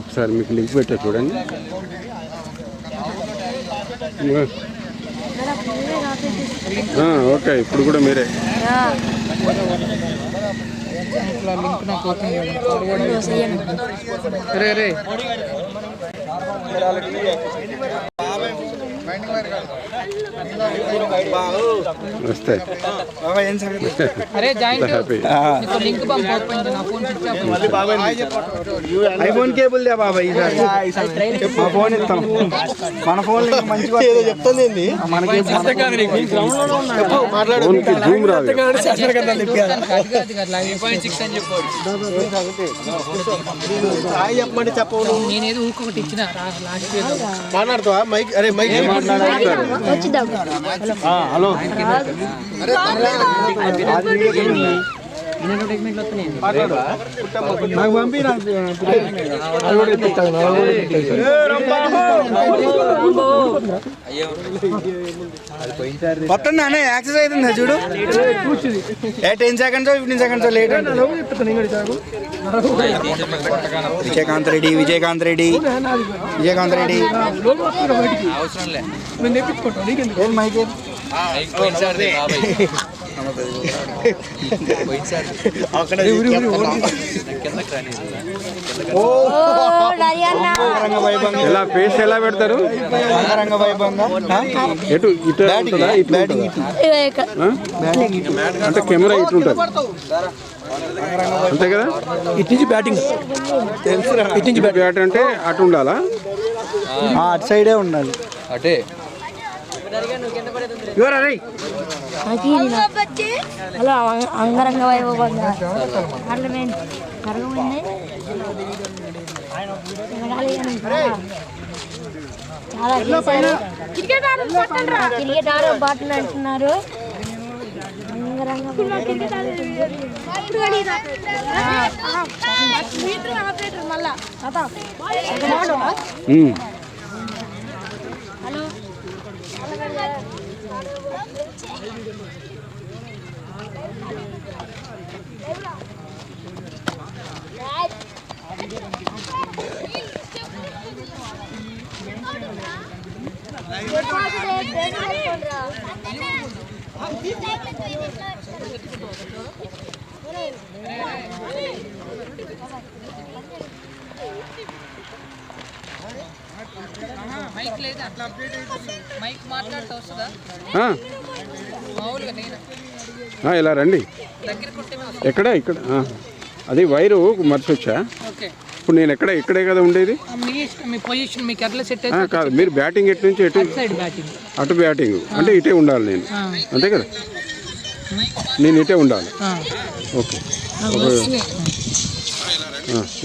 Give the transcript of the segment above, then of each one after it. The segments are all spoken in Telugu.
ఒకసారి మీకు లింక్ పెట్టా చూడండి. ఓకే ఇప్పుడు కూడా మీరే. రే రే. వస్తాయి అరే జాయింట్. నీకు లింక్. నా phone switch off iPhone cable they బాబాయ్ ఈసారి మా ఫోన్ ఇస్తాం. మన ఫోన్ మంచిగా ఏదో చెప్తుంది మనకి జూమ్ రాదు. చెప్పమంటే చెప్పవు నేనేదో ఊకొకటి ఇచ్చిన లాస్ట్ మాట్లాడుతావా? మైక్ అరే మైక్ హలో. నాకు పంపి మొత్తం నానే యాక్సెస్ అవుతుంది చూడు. ఏ ten seconds fifteen seconds late Vijayakanth Reddy Vijayakanth Reddy Vijayakanth Reddy ఏం మైక్? ఎలా ఫేస్ ఎలా పెడతారు? రంగ వైభవంగా? ఎటు ఇటు బ్యాటింగ్? అంటే కెమెరా ఇటు ఉంటుంది. అంతే కదా? ఇటు నుంచి బ్యాటింగ్ తెలుసురా. ఇటు నుంచి ఇటు బ్యాట్ అంటే అటు ఉండాలా? అటు సైడే ఉండాలి. అటే. హలో అంగరంగ వైభవంగా పార్లమెంట్ జరగమైంది చాలా క్రికెట్ ఆడే బాటలు అంటున్నారు అంగరంగ ఉమ్. హలో మైక్ లేదు అట్లా మైక్ మాట్లాడితే వస్తుందా ఆ, మామూలుగా నేను ఆ, ఇలా రండి. ఎక్కడ? ఇక్కడ. అది వైరు మర్చొచ్చా? ఓకే. ఇప్పుడు నేను ఎక్కడ ఇక్కడే కదా ఉండేది? మీ ఇష్టం, మీ పొజిషన్ మీకు ఎట్లా సెట్ ఆ, అయితే కాదు మీరు బ్యాటింగ్ ఎటు నుంచి ఎటు సైడ్ బ్యాటింగ్ అటు బ్యాటింగ్ అంటే ఇటే ఉండాలి నేను. అంతే కదా? నేను ఇటే ఉండాలి. ఓకే.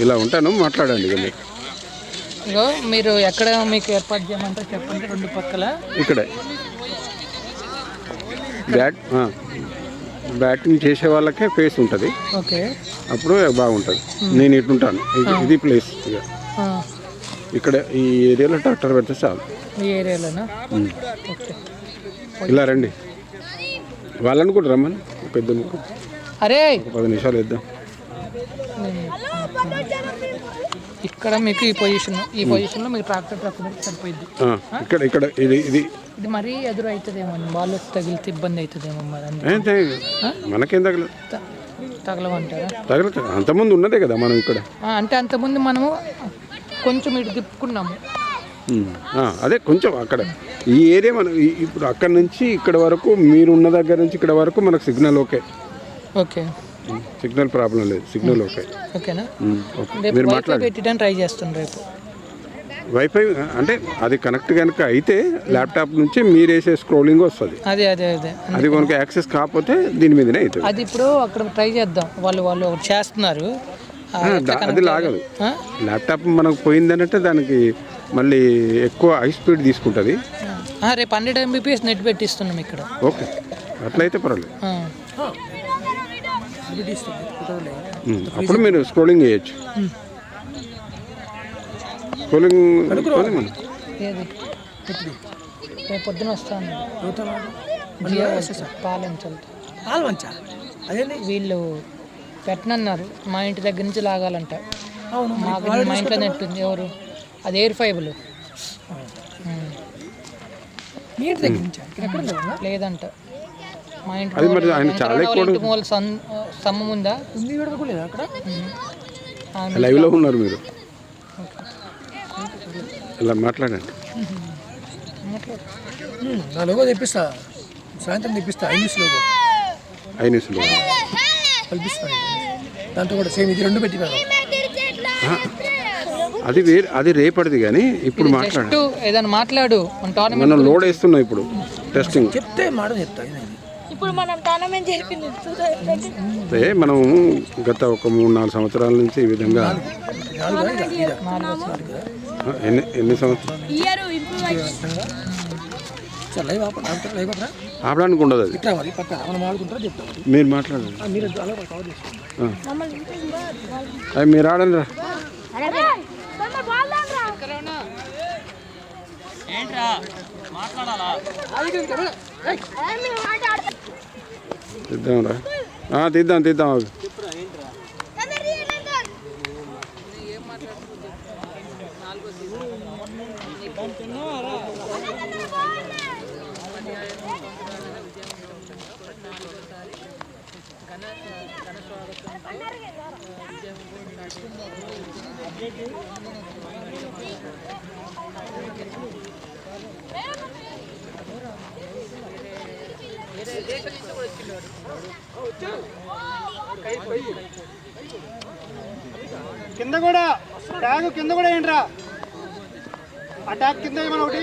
ఇలా ఉంటాను మాట్లాడండి ఇక మీరు. ఎక్కడ మీకు ఏర్పాటు చేయమంటారో చెప్పండి రెండు పక్కల. ఇక్కడే. బ్యాట్ బ్యాటింగ్ చేసే వాళ్ళకే ఫేస్ ఉంటుంది. ఓకే. అప్పుడు బాగుంటుంది. నేను ఇటు ఉంటాను. ఇది- ప్లేస్ ఇక. ఇక్కడ ఈ ఏరియాలో ట్రాక్టర్ పెడితే చాలు. ఈ ఏరియాలోనా. ఓకే. ఇలా రండి. వాళ్ళని కూడా రమ్మని. పెద్ద ముక్కు. అరే! పది నిమిషాలు ఇద్దాం ఇక్కడ మీకు ఈ పొజిషన్ ఈ పొజిషన్లో మీకు ట్రాక్టర్ ట్రక్ సరిపోయింది ఇక్కడ ఇక్కడ ఇది ఇది. ఇది మరీ ఎదురు అవుతుందేమో వాళ్ళు తగిలితే ఇబ్బంది అవుతుందేమో మరి మనకేం తగలదు. తగలమంటారా? తగలదు. అంతకుముందు ఉన్నదే కదా మనం ఇక్కడ. అంటే అంతకుముందు మనము కొంచెం ఇటు తిప్పుకున్నాము. అదే కొంచెం అక్కడ. ఈ ఏరియా మనం ఇప్పుడు అక్కడ నుంచి ఇక్కడ వరకు మీరు ఉన్న దగ్గర నుంచి ఇక్కడ వరకు మనకు signal okay. Okay. Signal problem లేదు సిగ్నల్ ఓకే. ఓకేనా? మీరు మాట్లాడండి. ట్రై చేస్తాను రేపు. వైఫై అంటే అది కనెక్ట్ కనుక అయితే ల్యాప్టాప్ నుంచి మీరు వేసే స్క్రోలింగ్ వస్తుంది. అదే అదే అదే. అది కనుక యాక్సెస్ కాకపోతే దీని మీదనే అవుతుంది. అది ఇప్పుడు అక్కడ ట్రై చేద్దాం. వాళ్ళు వాళ్ళు చేస్తున్నారు. అది లాగదు? ల్యాప్టాప్ మనకు పోయిందనంటే దానికి మళ్ళీ ఎక్కువ హై స్పీడ్ తీసుకుంటుంది. రేపు హండ్రెడ్ ఎంబీపీఎస్ నెట్ పెట్టిస్తున్నాం ఇక్కడ. ఓకే. అట్లయితే పర్వాలేదు. అప్పుడు మీరు స్క్రోలింగ్ చేయొచ్చు. స్క్రోలింగ్ రేపు పొద్దున వస్తాను. పాలించాలి అదేంటి వీళ్ళు పెట్టనన్నారు. మా ఇంటి దగ్గర నుంచి లాగాలంట. మాకు మా ఇంట్లో నెట్ ఉంది. ఎవరు? అది ఎయిర్ ఫైబుల్ మీ ఇంటి దగ్గర నుంచి? ఇక్కడ ఎక్కడ ఉందా? లేదంట. మా ఇంటి అది మరి ఆయన మూల- స్తంభం ఉందా? అక్కడ? లైవ్లో ఉన్నారు మీరు. ఇలా మాట్లాడండి. నా లోగో తెప్పిస్తా. సాయంత్రం తెప్పిస్తా. ఐనిస్ లోగో. ఐనిస్లో కల్పిస్తాను. దాంతో కూడా సేమ్ ఇది రెండు పెట్టి అది వేరే అది రేపటిది కానీ ఇప్పుడు మాట్లాడండి జస్ట్ ఏదైనా మాట్లాడు మన లోడ్ వేస్తున్నాం ఇప్పుడు టెస్టింగ్ చెప్తే మాట చెప్తా ఇది. ఇప్పుడు మనం టోర్నమెంట్ జరిపింది అంటే మనం గత ఒక మూడు నాలుగు సంవత్సరాల నుంచి ఈ విధంగా ఎన్ని ఎన్ని సంవత్సరాలు? ఆపడానికి ఉండదు అది. మరి ఆడుకుంటారా చెప్తాం మరి. మీరు మాట్లాడండి. ఆ, మీరు అలా కవర్ చేసుకోండి. కింద కూడా ట్యాగ్ కింద కూడా ఏంట్రా? ఆ ట్యాగ్ కింద ఏమన్నా ఒకటి?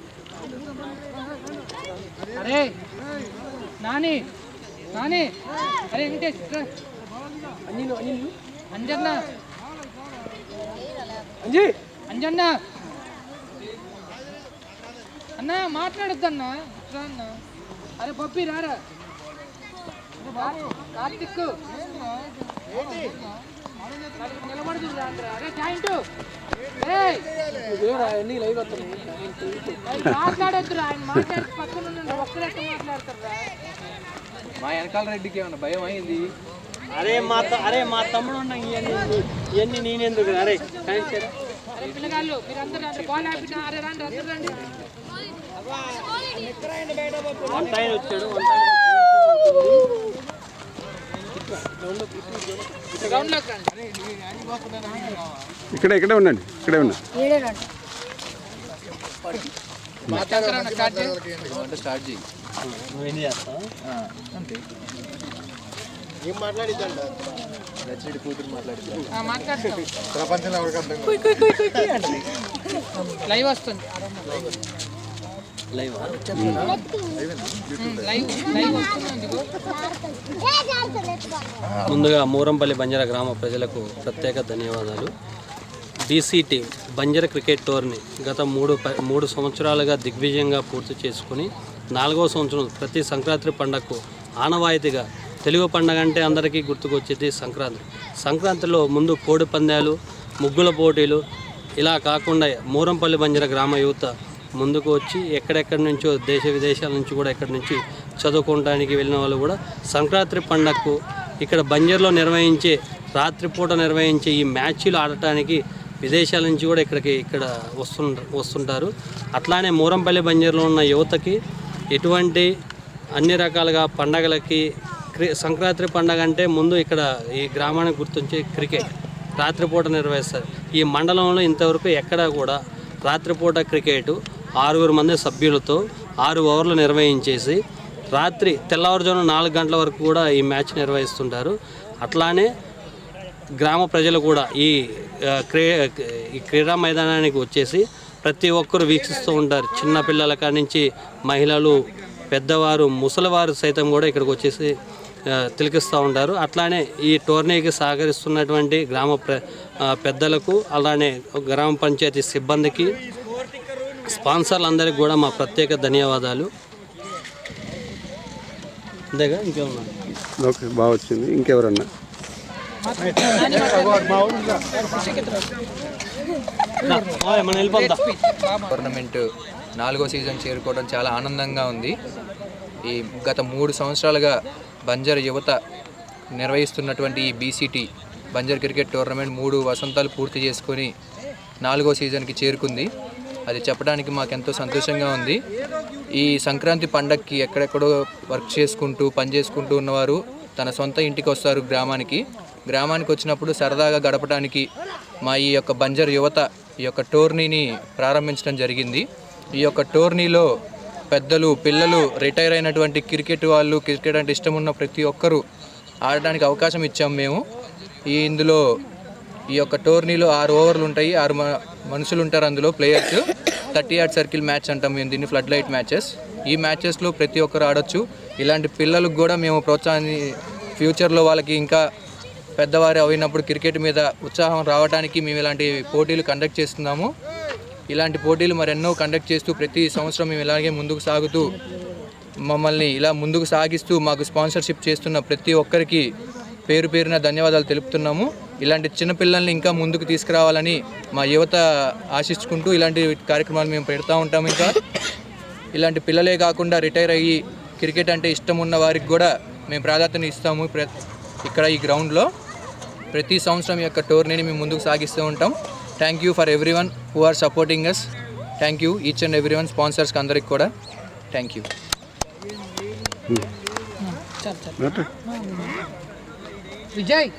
అరే నాని నాని అరే వెంకటేష్ ఇట్రా. అంజన్న. అంజీ. అంజన్న. అన్న మాట్లాడొద్దన్న. అన్న. అరే పప్పి రారా. కార్తిక్ నిలబడుతుంది అరే జాయింట్ మాట్లాడొద్దురా ఆయన మాట్లాడి పక్కన మాట్లాడతారా మా వెనకాల రెడ్డికి ఏమన్నా భయం అయింది? అరే మా అరే మా తమ్ముడు ఉన్న ఇవన్నీ ఇవన్నీ నేనెందుకు అరే పిల్లగాళ్ళు మీరందరూ రండి బాల్ ఆపిన అరే రండి అందరూ రండి. వంట ఆయన వచ్చాడు. వంట ఇక్కడ ఇక్కడే ఉండండి ఇక్కడే చేస్తావు ఆ, మాట్లాడతాం లైవ్ వస్తుంది. లైవ్? ముందుగా మూరంపల్లి బంజారా గ్రామ ప్రజలకు ప్రత్యేక ధన్యవాదాలు. డీసీ బంజర క్రికెట్ టోర్ని గత మూడు ప- మూడు సంవత్సరాలుగా దిగ్విజయంగా పూర్తి చేసుకుని నాలుగవ సంవత్సరం ప్రతి సంక్రాంతి పండగకు ఆనవాయితీగా తెలుగు పండగ అంటే అందరికీ గుర్తుకొచ్చేది సంక్రాంతి. సంక్రాంతిలో ముందు కోడి పందాలు ముగ్గుల పోటీలు ఇలా కాకుండా మూరంపల్లి బంజర గ్రామ యువత ముందుకు వచ్చి ఎక్కడెక్కడి నుంచో దేశ విదేశాల నుంచి కూడా ఎక్కడి నుంచి చదువుకోవడానికి వెళ్ళిన వాళ్ళు కూడా సంక్రాంతి పండగకు ఇక్కడ బంజర్లో నిర్వహించే రాత్రిపూట నిర్వహించే ఈ మ్యాచ్లు ఆడటానికి విదేశాల నుంచి కూడా ఇక్కడికి ఇక్కడ వస్తుంట వస్తుంటారు. అట్లానే మూరంపల్లి బంజర్లో ఉన్న యువతకి ఎటువంటి అన్ని రకాలుగా పండగలకి క్రి సంక్రాంతి పండగ అంటే ముందు ఇక్కడ ఈ గ్రామానికి గుర్తుంచే క్రికెట్ రాత్రిపూట నిర్వహిస్తారు. ఈ మండలంలో ఇంతవరకు ఎక్కడా కూడా రాత్రిపూట క్రికెట్ ఆరుగురు మంది సభ్యులతో ఆరు ఓవర్లు నిర్వహించేసి రాత్రి తెల్లవారుజామున నాలుగు గంటల వరకు కూడా ఈ మ్యాచ్ నిర్వహిస్తుంటారు. అట్లానే గ్రామ ప్రజలు కూడా ఈ క్రీ ఈ క్రీడా మైదానానికి వచ్చేసి ప్రతి ఒక్కరు వీక్షిస్తూ ఉంటారు. చిన్న పిల్లల కాడి నుంచి మహిళలు పెద్దవారు ముసలివారు సైతం కూడా ఇక్కడికి వచ్చేసి తిలకిస్తూ ఉంటారు. అట్లానే ఈ టోర్నీకి సహకరిస్తున్నటువంటి గ్రామ ప్ర పెద్దలకు అలానే గ్రామ పంచాయతీ సిబ్బందికి స్పాన్సర్లందరికీ కూడా మా ప్రత్యేక ధన్యవాదాలు. అంతేగా? ఇంకేమన్నా? ఓకే బాగా వచ్చింది. ఇంకెవరన్నా? టోర్నమెంట్ నాలుగో సీజన్ చేరుకోవడం చాలా ఆనందంగా ఉంది. ఈ గత మూడు సంవత్సరాలుగా బంజర్ యువత నిర్వహిస్తున్నటువంటి ఈ బీసీటీ బంజర్ క్రికెట్ టోర్నమెంట్ మూడు వసంతాలు పూర్తి చేసుకొని నాలుగో సీజన్కి చేరుకుంది. అది చెప్పడానికి మాకు ఎంతో సంతోషంగా ఉంది. ఈ సంక్రాంతి పండగకి ఎక్కడెక్కడో వర్క్ చేసుకుంటూ పని చేసుకుంటూ ఉన్నవారు తన సొంత ఇంటికి వస్తారు గ్రామానికి. గ్రామానికి వచ్చినప్పుడు సరదాగా గడపడానికి మా ఈ యొక్క బంజర్ యువత ఈ యొక్క టోర్నీని ప్రారంభించడం జరిగింది. ఈ యొక్క టోర్నీలో పెద్దలు పిల్లలు రిటైర్ అయినటువంటి క్రికెట్ వాళ్ళు క్రికెట్ అంటే ఇష్టం ఉన్న ప్రతి ఒక్కరూ ఆడడానికి అవకాశం ఇచ్చాము మేము. ఈ ఇందులో ఈ యొక్క టోర్నీలో ఆరు ఓవర్లు ఉంటాయి ఆరు మ- మనుషులు ఉంటారు అందులో players. Thirty yard circle match అంటాం మేము దీన్ని ఫ్లడ్ లైట్ మ్యాచెస్ ఈ మ్యాచెస్లో ప్రతి ఒక్కరు ఆడొచ్చు. ఇలాంటి పిల్లలకు కూడా మేము ప్రోత్సాహాన్ని ఫ్యూచర్లో వాళ్ళకి ఇంకా పెద్దవారు అయినప్పుడు క్రికెట్ మీద ఉత్సాహం రావడానికి మేము ఇలాంటి పోటీలు కండక్ట్ చేస్తున్నాము. ఇలాంటి పోటీలు మరెన్నో కండక్ట్ చేస్తూ ప్రతి సంవత్సరం మేము ఇలాగే ముందుకు సాగుతూ మమ్మల్ని ఇలా ముందుకు సాగిస్తూ మాకు స్పాన్సర్షిప్ చేస్తున్న ప్రతి ఒక్కరికి పేరు పేరున ధన్యవాదాలు తెలుపుతున్నాము. ఇలాంటి చిన్నపిల్లల్ని ఇంకా ముందుకు తీసుకురావాలని మా యువత ఆశించుకుంటూ ఇలాంటి కార్యక్రమాలు మేము పెడతా ఉంటాము ఇంకా. ఇలాంటి పిల్లలే కాకుండా రిటైర్ అయ్యి క్రికెట్ అంటే ఇష్టం ఉన్న వారికి కూడా మేము ప్రాధాన్యత ఇస్తాము ప్ర ఇక్కడ ఈ గ్రౌండ్లో. ప్రతి సంవత్సరం యొక్క టోర్నీని మేము ముందుకు సాగిస్తూ ఉంటాం. Thank you for everyone who are supporting us thank you each and everyone స్పాన్సర్స్కి అందరికి కూడా. థ్యాంక్ యూ విజయ్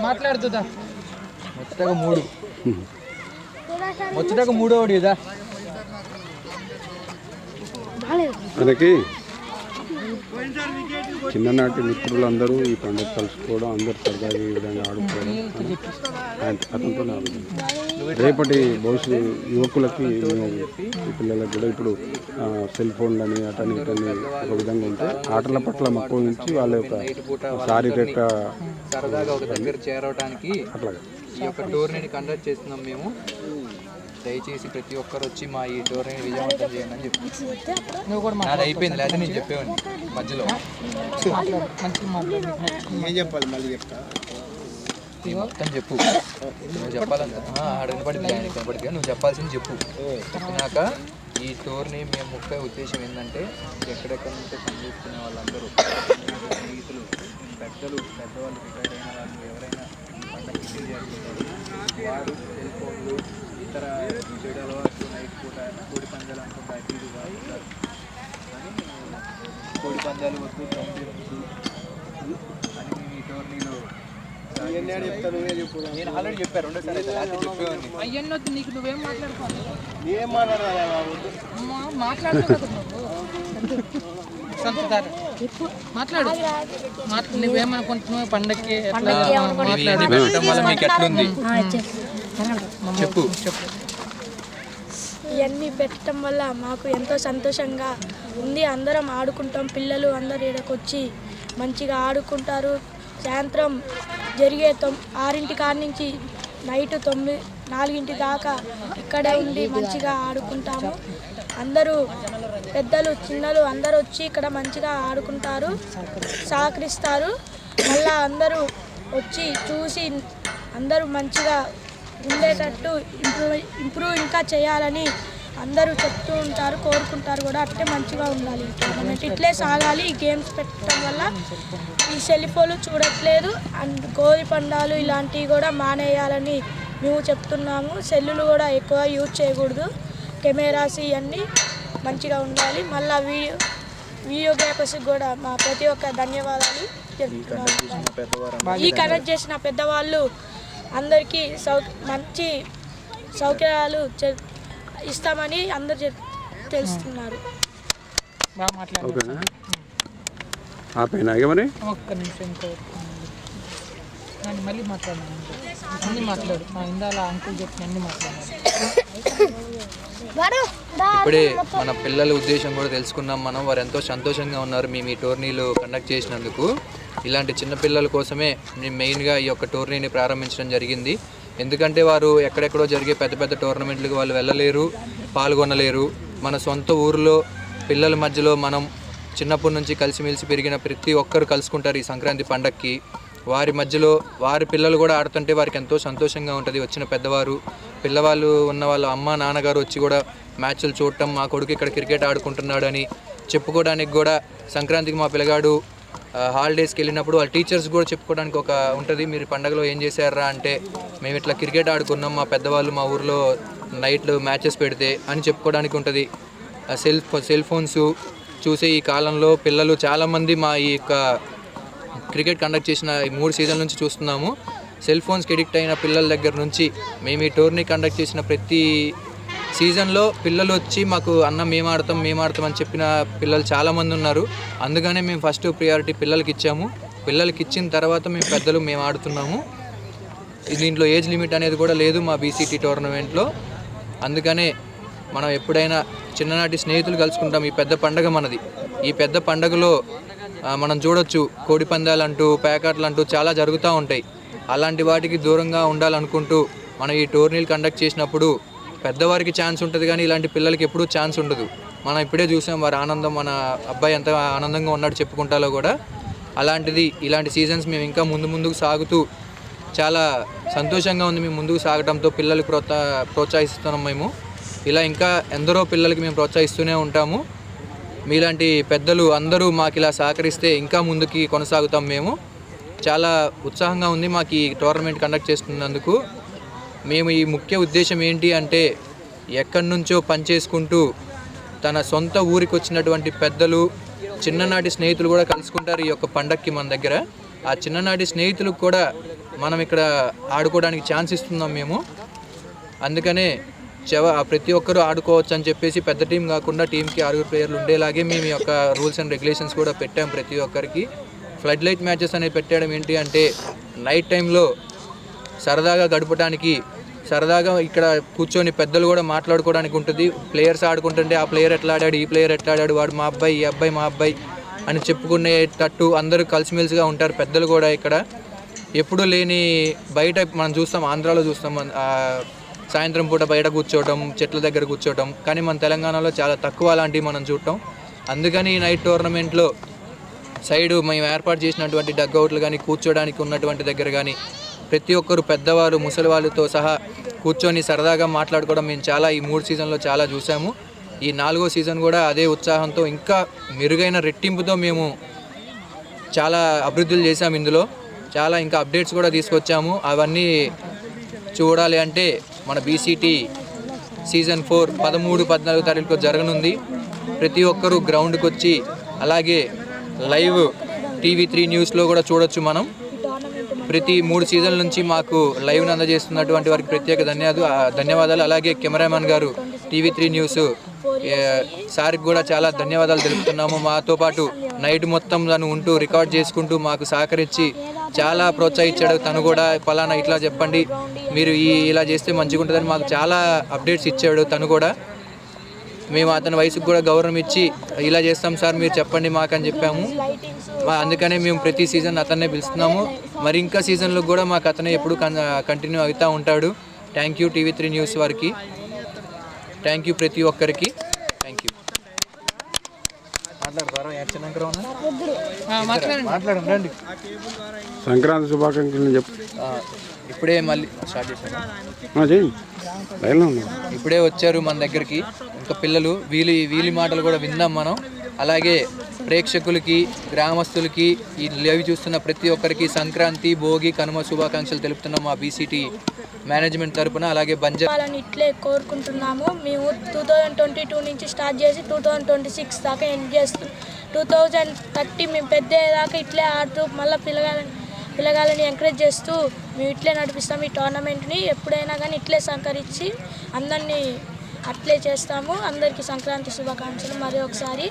మాట్లాడుతుందా ముచ్చటగా మూడు. ముచ్చటగా మూడో ఇదా. మనకి చిన్ననాటి మిత్రులందరూ ఈ పండుగ కలుసుకోవడం అందరు సరదాగా ఈ విధంగా ఆడుకోవడం అతనితో రేపటి భవిష్యత్ యువకులకి ఈ పిల్లలకు కూడా ఇప్పుడు సెల్ ఫోన్లని అటని ఇటని ఒక విధంగా ఉంటే ఆటల పట్ల మక్కువ నుంచి వాళ్ళ యొక్క శారీరక సరదాగా ఒక దగ్గర చేరవడానికి అట్లాగా. ఈ యొక్క టోర్నీని కండక్ట్ చేస్తున్నాం మేము. దయచేసి ప్రతి ఒక్కరు వచ్చి మా ఈ టోర్నీని విజయవంతం చేయండి అని చెప్పి. నువ్వు కూడా నాది అయిపోయింది లేదా నేను చెప్పేవాడిని మధ్యలో. ఏం చెప్పాలి మళ్ళీ చెప్తా? మొత్తం చెప్పు. నువ్వు చెప్పాలంట ఆడ వినపడింది ఆయన కనపడింది నువ్వు చెప్పాల్సింది చెప్పు. చెప్పినాక ఈ టోర్నీ మేము ముఖ్య ఉద్దేశం ఏంటంటే ఎక్కడెక్కడ నుంచో పనిచేస్తున్న వాళ్ళందరూ స్నేహితులు పెద్దలు పెద్దవాళ్ళు రిటైర్ అయిన వాళ్ళు ఎవరైనా జరుగుతారు వారు సెల్ ఫోన్లు ఇతర చెడు అలవాట్లు నైట్ పూట కోడి పందాలు అనుకుంటా కాకుండా అని మేము కోడి పందాలు వద్దు తొమ్మిది వద్దు. అని మేము ఈ టోర్నీలో నేను ఆల్రెడీ చెప్పాను రెండోసారి చెప్పేవాడిని. నీకు నువ్వేం మాట్లాడుకోవాలి? ఏం మాట్లాడాలి మాట్లాడు. మాట్లాడు. నువ్వేమనుకుంటున్నావు పెట్టడం వల్ల మీకు ఎట్లుంది చెప్పు. ఇవన్నీ పెట్టడం వల్ల మాకు ఎంతో సంతోషంగా ఉంది. అందరం ఆడుకుంటాం. పిల్లలు అందరు ఇక్కడికి వచ్చి మంచిగా ఆడుకుంటారు. సాయంత్రం జరిగే తొమ్ ఆరింటి కాడ నుంచి నైట్ తొమ్మిది నాలుగింటి దాకా ఇక్కడే ఉండి మంచిగా ఆడుకుంటాము. అందరూ పెద్దలు చిన్నలు అందరూ వచ్చి ఇక్కడ మంచిగా ఆడుకుంటారు. సహకరిస్తారు. మళ్ళా అందరూ వచ్చి చూసి అందరూ మంచిగా ఉండేటట్టు ఇంప్రూవ్ ఇంప్రూవ్ ఇంకా చేయాలని అందరూ చెప్తూ ఉంటారు కోరుకుంటారు కూడా. అట్లే మంచిగా ఉండాలి ఈ టోర్నమెంట్ ఇట్లే సాగాలి. ఈ గేమ్స్ పెట్టడం వల్ల ఈ సెలిఫోలు చూడట్లేదు. అండ్ కోడి పందాలు ఇలాంటివి కూడా మానేయాలని మేము చెప్తున్నాము. సెల్లులు కూడా ఎక్కువ యూజ్ చేయకూడదు. కెమెరాస్ ఇవన్నీ మంచిగా ఉండాలి. మళ్ళీ వీడియో వీడియోగ్రాఫర్స్కి కూడా మా ప్రతి ఒక్క ధన్యవాదాలు చెప్తున్నాము. ఈ కనెక్ట్ చేసిన పెద్దవాళ్ళు అందరికీ సౌ మంచి సౌకర్యాలు ఇస్తామని అందరు చెప్ తెలుస్తున్నారు. మరి? ఒక్క నిమిషం కానీ మళ్ళీ మాట్లాడినాను అన్నీ మాట్లాడు. మా ఇందాల అంకుల్ చెప్పిన అన్ని మాట్లాడినాను ఇప్పుడే మన పిల్లల ఉద్దేశం కూడా తెలుసుకున్నాం మనం. వారు ఎంతో సంతోషంగా ఉన్నారు మేము ఈ టోర్నీలు కండక్ట్ చేసినందుకు. ఇలాంటి చిన్న పిల్లల కోసమే మేము మెయిన్గా ఈ యొక్క టోర్నీని ప్రారంభించడం జరిగింది. ఎందుకంటే వారు ఎక్కడెక్కడో జరిగే పెద్ద పెద్ద టోర్నమెంట్లకు వాళ్ళు వెళ్ళలేరు పాల్గొనలేరు. మన సొంత ఊరిలో పిల్లల మధ్యలో మనం చిన్నప్పటి నుంచి కలిసిమెలిసి పెరిగిన ప్రతి ఒక్కరు కలుసుకుంటారు ఈ సంక్రాంతి పండక్కి. వారి మధ్యలో వారి పిల్లలు కూడా ఆడుతుంటే వారికి ఎంతో సంతోషంగా ఉంటుంది. వచ్చిన పెద్దవారు పిల్లవాళ్ళు ఉన్న వాళ్ళ అమ్మ నాన్నగారు వచ్చి కూడా మ్యాచ్లు చూడటం మా కొడుకు ఇక్కడ క్రికెట్ ఆడుకుంటున్నాడు అని చెప్పుకోవడానికి కూడా సంక్రాంతికి మా పిల్లగాడు హాలిడేస్కి వెళ్ళినప్పుడు వాళ్ళ టీచర్స్ కూడా చెప్పుకోవడానికి ఒక ఉంటుంది. మీరు పండగలో ఏం చేశారా అంటే మేము ఇట్లా క్రికెట్ ఆడుకున్నాం మా పెద్దవాళ్ళు మా ఊర్లో నైట్లు మ్యాచెస్ పెడితే అని చెప్పుకోవడానికి ఉంటుంది. ఆ సెల్ సెల్ ఫోన్స్ చూసే ఈ కాలంలో పిల్లలు చాలామంది మా ఈ యొక్క క్రికెట్ కండక్ట్ చేసిన ఈ మూడు సీజన్ల నుంచి చూస్తున్నాము. సెల్ ఫోన్స్కి ఎడిక్ట్ అయిన పిల్లల దగ్గర నుంచి మేము ఈ టోర్నీ కండక్ట్ చేసిన ప్రతి సీజన్లో పిల్లలు వచ్చి మాకు అన్న మేము ఆడతాం మేము ఆడతాం అని చెప్పిన పిల్లలు చాలామంది ఉన్నారు. అందుకనే మేము ఫస్ట్ ప్రియారిటీ పిల్లలకి ఇచ్చాము. పిల్లలకి ఇచ్చిన తర్వాత మేము పెద్దలు మేము ఆడుతున్నాము. దీంట్లో ఏజ్ లిమిట్ అనేది కూడా లేదు మా బీసీటీ టోర్నమెంట్లో. అందుకనే మనం ఎప్పుడైనా చిన్ననాటి స్నేహితులు కలుసుకుంటాం. ఈ పెద్ద పండగ మనది. ఈ పెద్ద పండగలో మనం చూడొచ్చు కోడి పందాలు అంటూ ప్యాకెట్లు అంటూ చాలా జరుగుతూ ఉంటాయి. అలాంటి వాటికి దూరంగా ఉండాలనుకుంటూ మనం ఈ టోర్నీలు కండక్ట్ చేసినప్పుడు పెద్దవారికి ఛాన్స్ ఉంటుంది కానీ ఇలాంటి పిల్లలకి ఎప్పుడూ ఛాన్స్ ఉండదు. మనం ఇప్పుడే చూసాం వారి ఆనందం మన అబ్బాయి ఎంత ఆనందంగా ఉన్నాడు చెప్పుకుంటాలో కూడా. అలాంటిది ఇలాంటి సీజన్స్ మేము ఇంకా ముందు ముందుకు సాగుతూ చాలా సంతోషంగా ఉంది మేము ముందుకు సాగడంతో పిల్లలకు ప్రోత్సా ప్రోత్సహిస్తున్నాం మేము. ఇలా ఇంకా ఎందరో పిల్లలకి మేము ప్రోత్సహిస్తూనే ఉంటాము. మీలాంటి పెద్దలు అందరూ మాకు ఇలా సహకరిస్తే ఇంకా ముందుకి కొనసాగుతాం మేము. చాలా ఉత్సాహంగా ఉంది మాకు ఈ టోర్నమెంట్ కండక్ట్ చేస్తున్నందుకు. మేము ఈ ముఖ్య ఉద్దేశం ఏంటి అంటే ఎక్కడి నుంచో పనిచేసుకుంటూ తన సొంత ఊరికి వచ్చినటువంటి పెద్దలు చిన్ననాటి స్నేహితులు కూడా కలుసుకుంటారు ఈ యొక్క పండక్కి మన దగ్గర. ఆ చిన్ననాటి స్నేహితులకు కూడా మనం ఇక్కడ ఆడుకోవడానికి ఛాన్స్ ఇస్తున్నాం మేము. అందుకనే చెవ ప్రతి ఒక్కరూ ఆడుకోవచ్చు అని చెప్పేసి పెద్ద టీం కాకుండా టీంకి ఆరుగురు ప్లేయర్లు ఉండేలాగే మేము ఈ యొక్క రూల్స్ అండ్ రెగ్యులేషన్స్ కూడా పెట్టాం ప్రతి ఒక్కరికి. ఫ్లడ్ లైట్ మ్యాచెస్ అనేవి పెట్టడం ఏంటి అంటే నైట్ టైంలో సరదాగా గడపడానికి సరదాగా ఇక్కడ కూర్చొని పెద్దలు కూడా మాట్లాడుకోవడానికి ఉంటుంది. ప్లేయర్స్ ఆడుకుంటుంటే ఆ ప్లేయర్ ఎట్లా ఆడాడు ఈ ప్లేయర్ ఎట్లా ఆడాడు వాడు మా అబ్బాయి ఈ అబ్బాయి మా అబ్బాయి అని చెప్పుకునేటట్టు అందరూ కలిసిమెలిసిగా ఉంటారు పెద్దలు కూడా ఇక్కడ. ఎప్పుడూ లేని బయట మనం చూస్తాం ఆంధ్రాలో చూస్తాం సాయంత్రం పూట బయట కూర్చోవటం చెట్ల దగ్గర కూర్చోవటం. కానీ మన తెలంగాణలో చాలా తక్కువ అలాంటివి మనం చూడటం. అందుకని ఈ నైట్ టోర్నమెంట్లో సైడ్ మేము ఏర్పాటు చేసినటువంటి డగ్అవుట్లు కానీ కూర్చోడానికి ఉన్నటువంటి దగ్గర కానీ ప్రతి ఒక్కరు పెద్దవాళ్ళు ముసలి వాళ్ళతో సహా కూర్చొని సరదాగా మాట్లాడుకోవడం మేము చాలా ఈ మూడు సీజన్లో చాలా చూసాము. ఈ నాలుగో సీజన్ కూడా అదే ఉత్సాహంతో ఇంకా మెరుగైన రెట్టింపుతో మేము చాలా అభివృద్ధులు చేశాము ఇందులో. చాలా ఇంకా అప్డేట్స్ కూడా తీసుకొచ్చాము. అవన్నీ చూడాలి అంటే మన బీసీటీ సీజన్ ఫోర్ పదమూడు పద్నాలుగు తారీఖులో జరగనుంది. ప్రతి ఒక్కరూ గ్రౌండ్కి వచ్చి అలాగే లైవ్ టీవీ త్రీ న్యూస్లో కూడా చూడొచ్చు మనం. ప్రతి మూడు సీజన్ల నుంచి మాకు లైవ్ను అందజేస్తున్నటువంటి వారికి ప్రత్యేక ధన్యవాదాలు ధన్యవాదాలు. అలాగే కెమెరామెన్ గారు టీవీ త్రీ న్యూస్ సార్కి కూడా చాలా ధన్యవాదాలు తెలుపుతున్నాము. మాతో పాటు నైట్ మొత్తం తను ఉంటూ రికార్డ్ చేసుకుంటూ మాకు సహకరించి చాలా ప్రోత్సహించాడు. తను కూడా ఫలానా ఇట్లా చెప్పండి మీరు ఈ ఇలా చేస్తే మంచిగా ఉంటుందని మాకు చాలా అప్డేట్స్ ఇచ్చాడు తను కూడా. మేము అతని వయసుకు కూడా గౌరవం ఇచ్చి ఇలా చేస్తాం సార్ మీరు చెప్పండి మాకు అని చెప్పాము. అందుకనే మేము ప్రతి సీజన్ అతన్నే పిలుస్తున్నాము. మరి ఇంకా సీజన్లో కూడా మాకు అతనే ఎప్పుడు కంటిన్యూ అవుతూ ఉంటాడు. Thank you TV three news వారికి. థ్యాంక్ యూ ప్రతి ఒక్కరికి థ్యాంక్ యూ మాట్లాడండి రండి సంక్రాంతి శుభాకాంక్షలు చెప్పు ఇప్పుడే మళ్ళీ స్టార్ట్ చేశాను. ఇప్పుడే వచ్చారు మన దగ్గరికి. ఇంకా పిల్లలు వీలి వీలి మాటలు కూడా విందాం మనం. అలాగే ప్రేక్షకులకి గ్రామస్తులకి ఈ లైవ్ చూస్తున్న ప్రతి ఒక్కరికి సంక్రాంతి భోగి కనుమ శుభాకాంక్షలు తెలుపుతున్నాం మా బీసీటీ మేనేజ్మెంట్ తరపున. అలాగే బంజర్ వాళ్ళని ఇట్లే కోరుకుంటున్నాము. మేము టూ థౌజండ్ ట్వంటీ టూ నుంచి స్టార్ట్ చేసి టూ థౌజండ్ ట్వంటీ సిక్స్ దాకా ఎండ్ చేస్తాం టూ థౌజండ్ థర్టీ మేము పెద్ద దాకా ఇట్లే ఆడుతూ మళ్ళీ పిల్లగాలని పిల్లగాలని ఎంకరేజ్ చేస్తూ మేము ఇట్లే నడిపిస్తాం ఈ టోర్నమెంట్ని ఎప్పుడైనా కానీ ఇట్లే సహకరించి అందరినీ అట్లే చేస్తాము. అందరికీ సంక్రాంతి శుభాకాంక్షలు. మరి ఒకసారి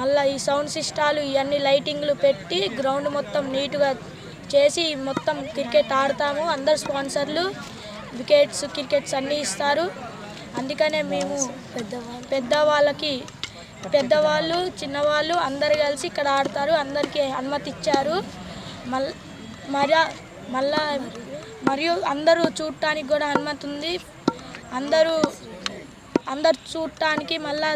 మళ్ళీ ఈ సౌండ్ సిస్టాలు ఇవన్నీ లైటింగ్లు పెట్టి గ్రౌండ్ మొత్తం నీట్గా చేసి మొత్తం క్రికెట్ ఆడతాము. అందరు స్పాన్సర్లు వికెట్స్ క్రికెట్స్ అన్నీ ఇస్తారు. అందుకనే మేము పెద్దవాళ్ళకి పెద్దవాళ్ళు చిన్నవాళ్ళు అందరు కలిసి ఇక్కడ ఆడతారు. అందరికీ అనుమతి ఇచ్చారు. మల్ మరా మళ్ళా మరియు అందరూ చూడటానికి కూడా అనుమతి ఉంది. అందరూ అందరు చూడటానికి మళ్ళా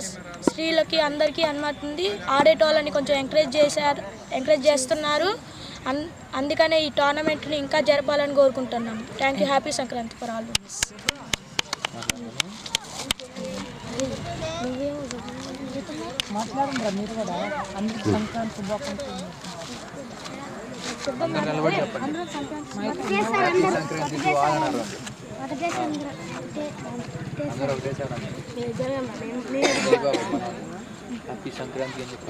స్త్రీలకి అందరికీ అనుమతి ఉంది. ఆడేటోళ్ళని కొంచెం ఎంకరేజ్ చేశారు ఎంకరేజ్ చేస్తున్నారు. అందుకనే ఈ టోర్నమెంట్ని ఇంకా జరపాలని కోరుకుంటున్నాం. Thank you. Happy Sankranti for all. మాట్లాడండి మీరు కూడా? అందరికి సంక్రాంతి శుభాకాంక్షలు. హ్యాపీ సంక్రాంతి అని చెప్పి.